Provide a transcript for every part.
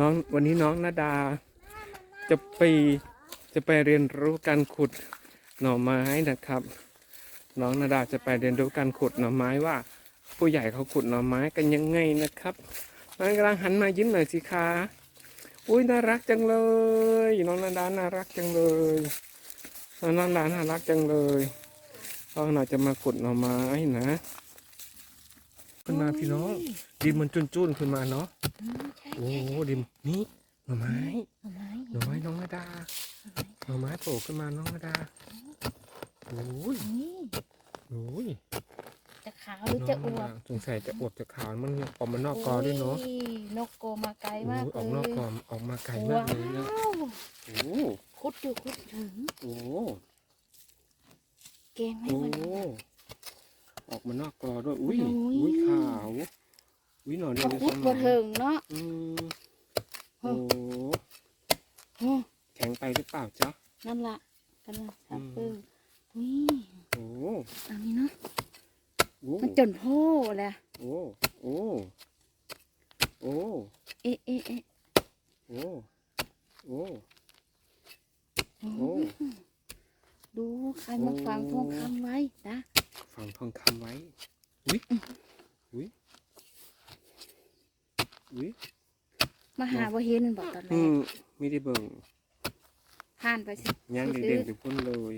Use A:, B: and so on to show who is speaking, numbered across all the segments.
A: น้องวันนี้น้องนาดา จะไปจะไปเรียนรู้การขุดหน่อไม้นะครับ น้องนาดาจะไปเรียนรู้การขุดหน่อไม้ว่า ผู้ใหญ่เขาขุดหน่อไม้กันยังไงนะครับน้องกำลังหันมายิ้มหน่อยสิคะอุ้ยน่ารักจังเลย น้องนาดาน่ารักจังเลยน้องนาดาน่ารักจังเลยเราหน่อยจะมาขุดหน่อไม้นะ ขึ้นมาพี่น้องดินมันจุนๆขึ้นมาเนาะ
B: อืมใช่
A: โอ้ดินนี่หน่อไม้
B: หน่อไม้
A: หน่อไม้น้องนาดาหน่อไม้โผล่ขึ้นมาน้องนาดาโอ้ย
B: นี่
A: โอ้ย
B: จะขาวหรือจะอวบ
A: สงสัยจะอวบจะขาวมันออกมานอกกอด้วยเนาะ
B: โอ้ยนกโกมาไกล
A: โอ้
B: มาก
A: ย
B: เลย
A: ออกนอกกอออกมาไกลมากเลยนะ
B: ว้าว
A: โอ้
B: คุดอยู่คุดถึง
A: โห
B: เกงให้
A: โอ้
B: มัน
A: ออกมานอกกอด้วยอุ้ย
B: โอ้ย
A: อุ้ยขาวอุ้ยหนอนเดีย
B: ก็
A: วใน
B: คุ
A: ส
B: ด
A: ม
B: บ่
A: อง
B: ถึงเนาะ
A: อืม
B: โอ้
A: โอ้
B: โอ้
A: แข็งไปหรือเปล่าจ๊ะ
B: นั่นล่ะกันล่ะสับ
A: อืม
B: ปึ้งนี่
A: โอ้
B: อันนี้เนาะ
A: โอ้
B: มันจนโพ่แหละ
A: โอ้โอ้โอ้
B: เอ๊ะเอ๊ะเอ๊ะ
A: โอ้โอ้
B: โอ้
A: โอ้
B: ดูใครมาฟังทองคำไว้นะ
A: ฝังทองคำไว้อุ้ยอุ้ยอุ้ย
B: มาหาว่าเห็นบอกตอนแร
A: อื
B: ก
A: มไม่ได้เบิ่ง
B: ผ่านไปสิ
A: ย่าง
B: ซื้
A: เด่
B: อ
A: นๆไปพุ่นเลย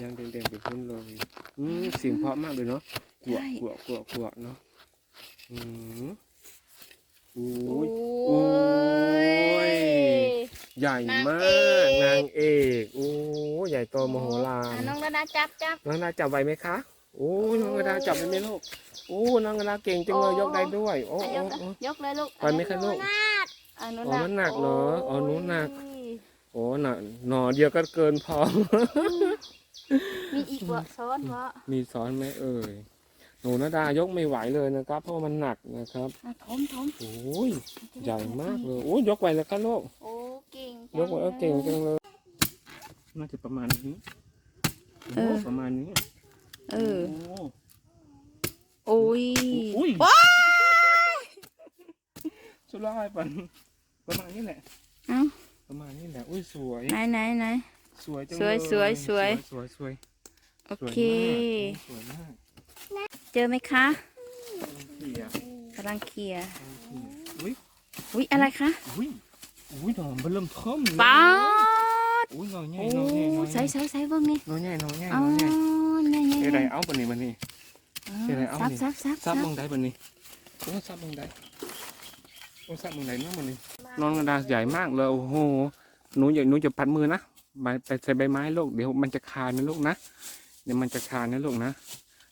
A: ย่างเด่นๆไปพุ่นเลยอืมเสียงเพราะมากเลยเนาะกวกกวกกวกกวกเนาะอืมโอ้
B: โอ้
A: ย
B: ย
A: ใหญ่มาก
B: นานา
A: งง
B: เอ
A: เอกกโอ้ใหญ่โตมโหฬาร
B: อะน้องระดาจับจับ
A: น้องนาจับไว้ไหมคะโอ้ยน้องนาจับไว้ไหมลูกโอ้น้องนาเก่งจังเลยยกได้ด้วย โอ้
B: อะ
A: โอ้
B: ยก
A: โอ้
B: ยกเลยลูก
A: ไปไหมคะลูก
B: อันนู้น
A: อ๋อมันหนักเหรออ๋อหนูหนัก
B: โอ้ย
A: โอ้หน่ะหน่อเดียวก็เกินพอ
B: มีอีกบ่ซ้อนบ่
A: มีซ้อนไหมเอ่ย หนูนาดายกไม่ไหวเลยนะครับ เพราะว่ามันหนักนะครับ
B: อะถมถม
A: โอ้ยใหญ่มากเลยโอ้ยยกไหวแล้วครับลูก
B: โอ้เก่ง
A: ยกไหวเออเก่งจังเลยน่าจะประมาณนี้โอ้ประมาณนี้
B: เออ
A: โอ้
B: โอ้ย
A: อุ้ย
B: ว้า
A: สุดยอดปันประมาณนี้แหละ
B: เอ้า
A: ประมาณนี้แหละอุ้ยสวย
B: ไหนไหนไหน
A: สวยจัง
B: สวย
A: เลย
B: สวยสวย
A: สวยสวย
B: โอ
A: สวย
B: เค
A: สวยมาก
B: เจอไหมคะ
A: สวยมาก
B: กำลังเคลียร์
A: อุ้ย
B: อุ้ยอะไรคะ
A: อุ้ยอุ้ยหนอนเบิ่มเทิมเลย
B: ป๊าด
A: อุ้ยหนอนใหญ่
B: โอ้
A: หนอนใหญ่หนอนให
B: ใส่
A: ญ่
B: ใส่ใส่เบิ่งนี่
A: หนอนใหญ่หนอนใหญ่ห
B: อ๋
A: น
B: อ
A: อนใหญ่
B: นี่นี่
A: เอ้ยไรเอาปนนี้มันนี่ เดี๋ยวไหนเอา
B: ซับ
A: นี่
B: ซับซับ
A: ซับมึงได้ปนนี้โอ้ซับมึงได้โอ้ซับมึงได้เนาะมันนี่น้องกระดาษใหญ่มากเลยโอ้โหหนูอย่าหนูจะพัดมือนะใบไปใส่ใบไม้ลูกเดี๋ยวมันจะคายนะลูกนะเดี๋ยวมันจะคายนะลูกนะ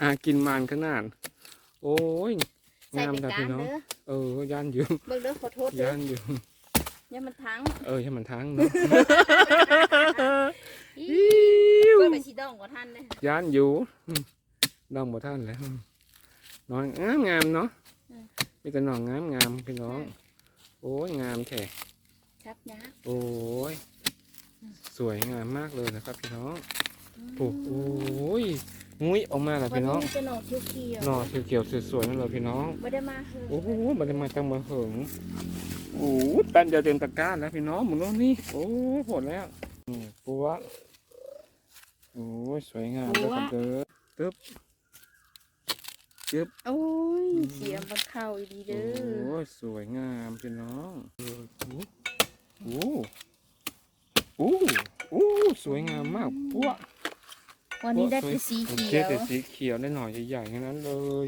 A: หากินมันขนาด โอ้ย
B: ใส่
A: งาม
B: ไป
A: แต่
B: กลา
A: พี่
B: ง
A: น้อง
B: เด้อ
A: เออย่านอยู่
B: เบิ่งเด้อขอโทษเด้
A: ย่า
B: อน
A: อยู่
B: อย่ามันทั้ง
A: เออใช่มันทั้งเนาะ
B: อีเบิ่งไปสิดองกว่าท่านเด้อย่า
A: นอยู่อืมดองบ่ท่านแล้วน้องงามงามเนาะมีแต่น้องงามงามพี่น้อง โอ้ยงามแท้
B: ชับยะ
A: โอ้ย สวยงามมากเลยนะครับพี่น้องโอ้โหย งุ้ยออกมาแล้ว
B: วัน
A: พี่น้
B: นี้
A: อง
B: มีแต่หน่อเขียว
A: หน่อเขียวๆสวยๆนั่นเลยพี่น้อง
B: ๆบ่ได้มาเฮือ
A: โอ้โหมันจะมาจังมาเหิงโอ้โหแป้นเดียวเต็มตะกร้าแล้วพี่น้องหมุนโน่นนี่โอ้ผลแล้วนี่ปัวโอ้ยสวยงามเลยครับเด้อตึ๊บจึ๊บ
B: โอ้ยเสียงมันเข้าอีดีเด้
A: โอ้
B: อย
A: สวยงามพี่น้องเออโอ้โอ้โอ้สวยงามมากปัว
B: วันนี้ได้แต่สี
A: ผม
B: เขี
A: เจ๊
B: ยว
A: แต่สีเขียวได้หน่อยใหญ่ๆแค่นั้นเลย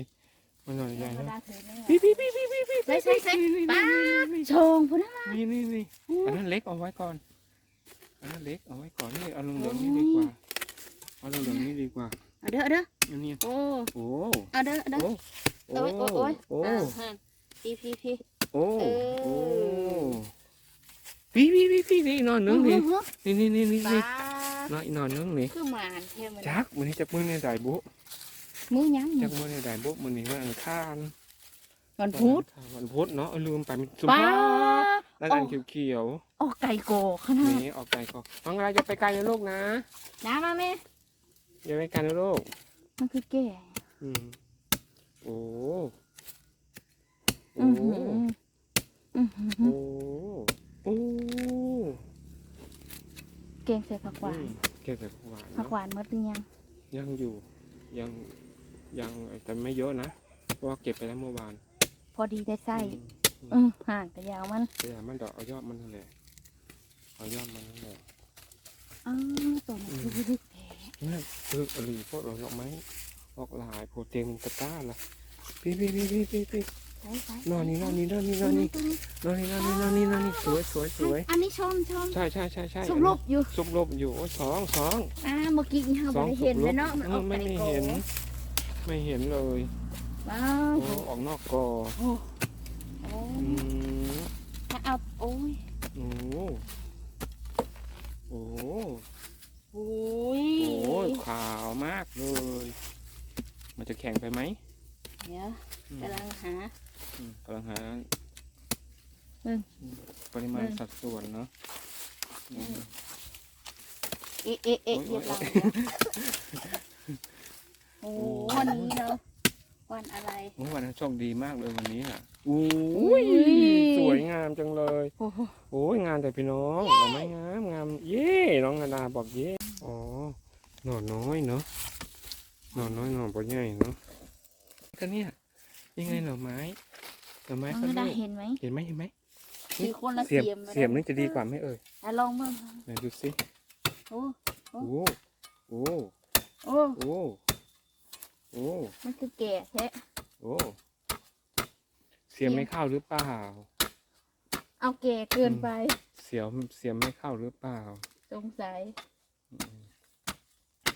A: มันหน่อยใหญ่
B: ธรรม
A: นะ
B: ดาถือไม่ไหว
A: พี่พี่พี่พี่พี่พี่
B: ใส่ใส่ใส่ป้าชงพุ่นนะ
A: นี่นี่นี่อันนั้นเล็กเอาไว้ก่อน อันนั้นเล็กเอาไว้ก่อนนี่เอาลงเหลืองนี่ดีกว่าเอาลงเหลืองนี่ดีกว่า
B: เอาเด้อเอาเด้อ
A: อันนี้
B: โอ้
A: โอ้
B: เอาเด้อเอาเด้อ
A: โอ้โอ้
B: โอ้ยโอ้ยโอ้ย
A: โอ้
B: อ่าฮะพี่พี่พี่
A: โอ้
B: เออ
A: โอ้พี่พี่พี่พี่นี่นอนนึงนี่
B: อื้อ
A: นี่นี่นี่นี่
B: หือ
A: นี่
B: ปลา น
A: อนอีนอนนึงนี่
B: คือหมานเท่มัน
A: จักมันนี้จักมือในได้บุ
B: มือยัง
A: จักมือในได้บุมันนี้วันอังคาร
B: วันพุธ
A: วันพุธเนาะเออลืมไปมันสุ
B: ป้า
A: ภาพแล้วอันเขียว
B: ออกไก่โกขนา
A: ๆ
B: ด
A: นี่ออกไกลก็น้องอะไรจะไปไกลนะลูกนะ
B: น้ำมาแม่
A: อย่าไปไกลนะลูก
B: มันคือแก่
A: อืมโอ้โอ้
B: อือหืออือหือ
A: โอ้โอ้
B: แกงใส่ผักหวาน
A: เก็บแต่ผักหวาน
B: ผัก
A: เนาะ
B: หวานหมดหรือยัง
A: ยังอยู่ยังยังแต่ไม่เยอะนะเพราะว่าเก็บไปแล้วเมื่อวาน
B: พอดีได้ไส้
A: อืม
B: อือห่างแต่ยาวมัน
A: แต่มันดอกเอายอดมันนั่นแหละเอายอดมันนั่นแหละ
B: อ้าวตัวนั้นคือดึกแท้
A: นี่คืออรีพวกเราดอกไม้ออกหลายโปรเต็มตะกร้าละพี่พี่พี่พี่พี่พี่
B: ใส่ใส่
A: นอนนี่นอนนี่นอนนี่นอนนี่
B: ตัวนี้
A: นอนนี่นอนนี่นอนนี่นอนนี่สวยสวยสวย
B: อันนี้ชมชม
A: ใช่ใช่ใช่ใช่
B: สุกลบอยู่
A: ซุบลบอยู่โอ้ยสองสอง
B: อ่าเมื่อกี้เรา
A: สอง
B: ไม่ได้
A: ซุ
B: เห็
A: บ
B: น
A: ล
B: เล
A: บ
B: ยเนาะมัน
A: เอ
B: อ
A: อ
B: อก
A: ไม่
B: ไก่
A: ไม่
B: โก
A: เห็น ไม่เห็นเลย
B: ว้าว
A: โอ้ออกนอกกอ
B: โอ้โอ้
A: อืม
B: ถ้าเอาโอ้ย
A: โอ้โอ้
B: โอ้ย
A: โอ้ขาวมากเลย มันจะแข็งไปไหม
B: เดี๋ยว
A: อืม
B: กำลังหา
A: อืม กำลังหา
B: เบิ่ง
A: อืมปริมาณ
B: เบิ่ง
A: สัดส่วนเนาะอืม
B: เอ๊ะเอ๊ะเอ๊ะ
A: โอ้
B: เรีย
A: ย
B: บร้อยโอ้
A: โอ้
B: วันนี้เราวันอะไร
A: เมื่อวานนโชคดีมากเลยวันนี้อะอุ้
B: อุ้
A: ย
B: ย
A: สวยงามจังเลย
B: โอ้โห
A: โอ้ยงามแต่พี่น้องเราไม่งามงามเย่น้องนาดาบอกเย่อ๋อหน่อน้อยเนาะหน่อน้อยหน่อปใหญ่เนาะก็เนี่ยยังไงหน่อไม้ หน่อไม้
B: น้อง
A: ก็
B: นาดา
A: ลูก
B: เห็นไหม
A: เห็นไหมเห็นไหม
B: ถือคนละ
A: เสียบ
B: เสียม
A: เสียบนี่จะดีกว่าไหมเอ่ย
B: อะลองบ้าง
A: ไหนดูสิ
B: โอ้
A: โอ้โอ้
B: โอ้
A: โอ้โอ้
B: มันคือแก่แท้
A: โอ้เสียบไม่เข้าหรือเปล่า
B: เอาแก่เกินไป
A: เสียบเสียบไม่เข้าหรือเปล่า
B: สงสัย
A: อืม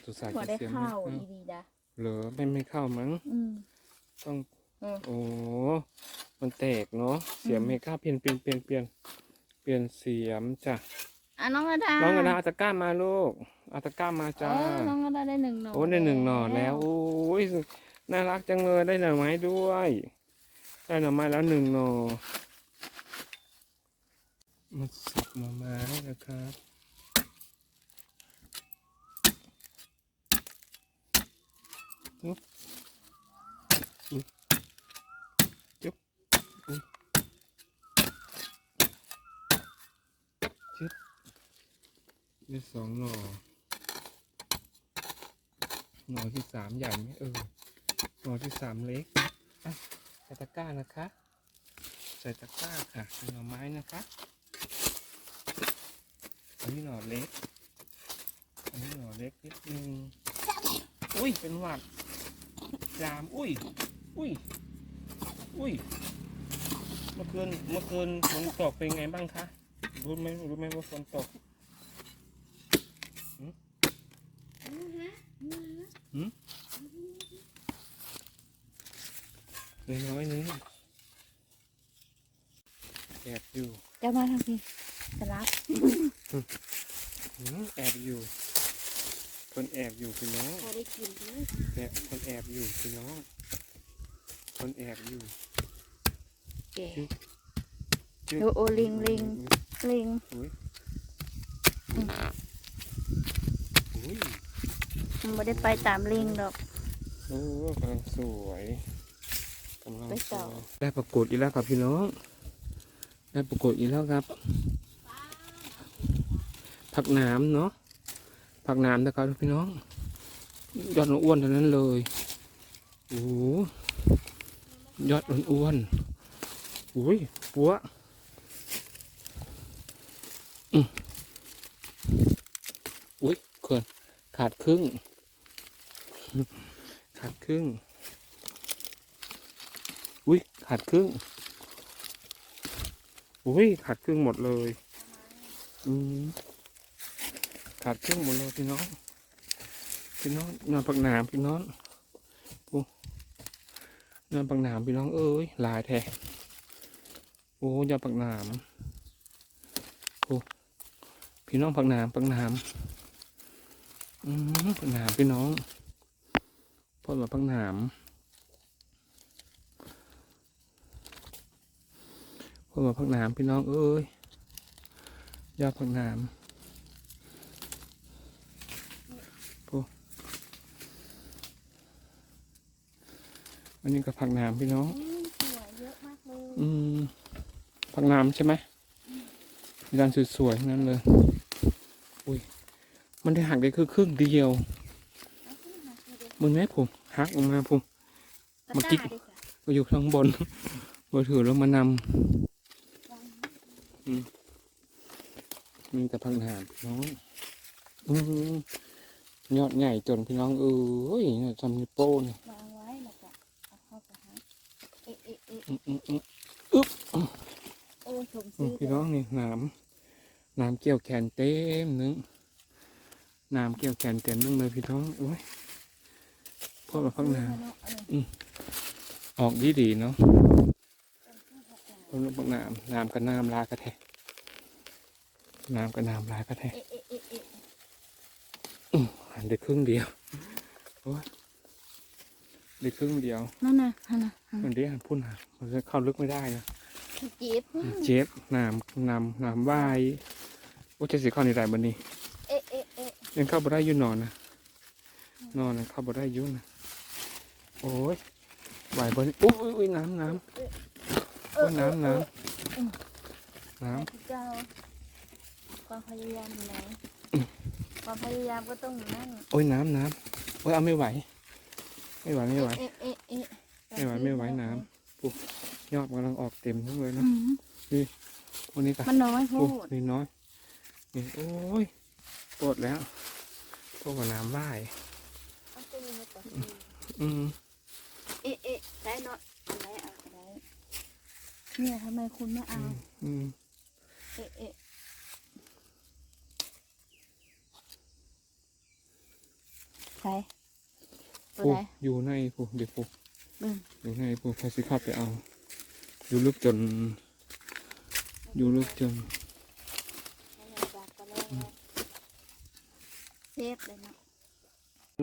A: สงสัย
B: พอ
A: จะ
B: ได้
A: เสียบไม่
B: ข้าว
A: เข้า
B: อีดีดา
A: เหรอไม่ไม่เข้ามั้ง
B: อืม
A: ต้อง
B: เออ
A: โอ้มันแตกเนาะเสียม
B: อืม
A: เมก้าเปลี่ยนเปลี่ยนเปลี่ยนเปลี่ยนเปลี่ยนเสียมจ้ะ
B: อะน้องนาดา
A: น้องกระดาเอาตะกร้ามาลูกเอาตะกร้ามาจ้า
B: เออน้องนาดาได้หนึ่งหน่อ
A: โอ้ได้หนึ่งหน่อแล้วโอ้ยน่ารักจังเลยได้หน่อไม้ด้วย ได้หน่อไม้แล้วหนึ่งหน่อมาสับหน่อไม้นะครับจุ๊บอุ๊ยจุ๊บอุ๊ยจุ๊บ ได้สองหน่อ หน่อที่สามใหญ่ไหมเออ หน่อที่สามเล็กอะใส่ตะกร้านะคะ ใส่ตะกร้าค่ะใส่หน่อไม้นะคะ อันนี้หน่อเล็ก อันนี้หน่อเล็กนิดนึง อุ้ย เป็นหวัดจาม อุ้ย อุ้ย อุ้ย เมื่อคืน เมื่อคืนฝนตกเป็นไงบ้างคะ รู้ไหมรู้ไหมว่าฝนตก เล็กน้อยนึงแอบอยู่
B: จะมาทางนี้สลับ
A: หืมแอบอยู่ คนแอบอยู่พี่น้อง
B: พอได้กินเลย
A: แอบคนแอบอยู่พี่น้อง คนแอบอยู่
B: แก่
A: จึ๊ก
B: โอ้โอ้ลิงลิงลิง
A: อุ้ย
B: อืม
A: อุ้ย
B: มันไม่ได้ไปตามลิงดอก
A: โอ้กำลังสวย กำลัง
B: ไป
A: ส
B: ต่อ
A: วยได้ประกวดอีกแล้วครับพี่น้อง ได้ประกวดอีกแล้วครับ ผักหนามเนาะ ผักหนามนะครับพี่น้อง ยอดอ้วนๆทั้งนั้นเลย โอ้โหยอดอ้วนๆอุ้ยปัวอืมอุ้ยเกินขาดครึ่ง ขาดครึ่งอุ้ย ขาดครึ่งอุ้ยขาดครึ่งหมดเลย อืมขาดครึ่งหมดเลยพี่น้อง พี่น้องนอนปักหนามพี่น้องโอ้นอนปักหนามพี่น้องเอ้ยลายแท้โอ้ยอดปักหนามโอ้พี่น้องผักหนามผักหนามอืมผักหนามพี่น้องพ่อมาผักหนาม พ่อมาผักหนามพี่น้องเอ้ยยอดผักหนามปูอันนี้ก็ผักหนามพี่น้อง
B: อืมสวยเยอะมากเลย
A: อืมผักน้ำใช่ไหมมีด้านสวยๆทั้งนั้นเลย อุ้ย มันได้หักได้คือครึ่งเดียว
B: เอาขึ้นมาดูดิ
A: มึงแม่ผมหักออกมาผม
B: ตะ
A: เมื่อกี้
B: กร้าดิจ้ะ
A: ก็อยู่ข้างบนมือถือแล้วมาน
B: วางำ
A: มีแต่ผักน้ำพี่น้องอืมยอดใหญ่จนพี่น้องเอ้ยทำนิ้วโป้เนี่ยวา
B: งไว้แล้วก็เอาเข้าไปหาเอะเอะเอะ
A: อืมอืมอืม
B: โอ้ชม
A: อื
B: ซื้
A: ม
B: อ
A: พี่น้องนี่น้ำน้ำเกี่ยวแขนเต็มนึงน้ำเกี่ยวแขนเต็มนึงเลยพี่น้องโอ้ยพวกเราพักน้ำออกดีดีๆเนาะ้ำน้ำน้ำกับน้ำลายกระแทกน้ำกับน้ำลายกระแทก
B: เอะเอะเอะเอะ
A: หันได้ครึ่งเดียวโอ้ยได้ครึ่งเดียว
B: นั่นน่ะนั่นน่ะ
A: มันได้หันพุ่นหามันจะเข้าลึกไม่ได้นะ
B: เจ็บ
A: เจ็บน้ำน้ำน้ำว่ายโอ้จะสิเข้าในไรบันนี้
B: เอะเอะเอะ
A: ยังเข้าบ่ได้ยู่นอนนะนอนนะเข้าบ่ได้ยู่นะโอ้ยไหวบนอุ้ยอุ้ยน้ำน้ำ โอ้ยน้ำน้ำน้
B: แม่พี่เจ้าความพยายามอยู่ไหนความพยายามก็ต้องอยู่นั่นำ
A: โอ้ยน้ำน้ำโอ้ยเอาไม่ไหว ไม่ไหวไม่ไหว
B: เอะเอะเอะ
A: ไม่ไหวไม่ไหวน้ำยอดกำลังออกเต็มทั้งเลย
B: อื
A: นะ
B: ม
A: วันนี้ก็
B: มันน้อยพู
A: โอ้
B: ด
A: นี่น้อยนี่โอ้ยปวดแล้วพวกว่าน้ำว่าย
B: เอาตัวนี้มาก่อน
A: อืม
B: เอะเอะได้เนาะเอาได้ เอาก็ได้เนี่ยทำไมคุณไม่เอา
A: อืม
B: เอะเอะใส่ตัว
A: ผู
B: ไหน
A: อยู่ในผูเดี๋ยวผู
B: เบิ่ง
A: อยู่ในผูพอสิเข้าไปเอา อยู่ลึกจน อยู่ลึกจน
B: ให้มันจับก็แล้วเซฟเลยเนาะ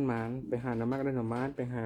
A: หมานไปหาน้ำมากได้หน่อไม้ไปหา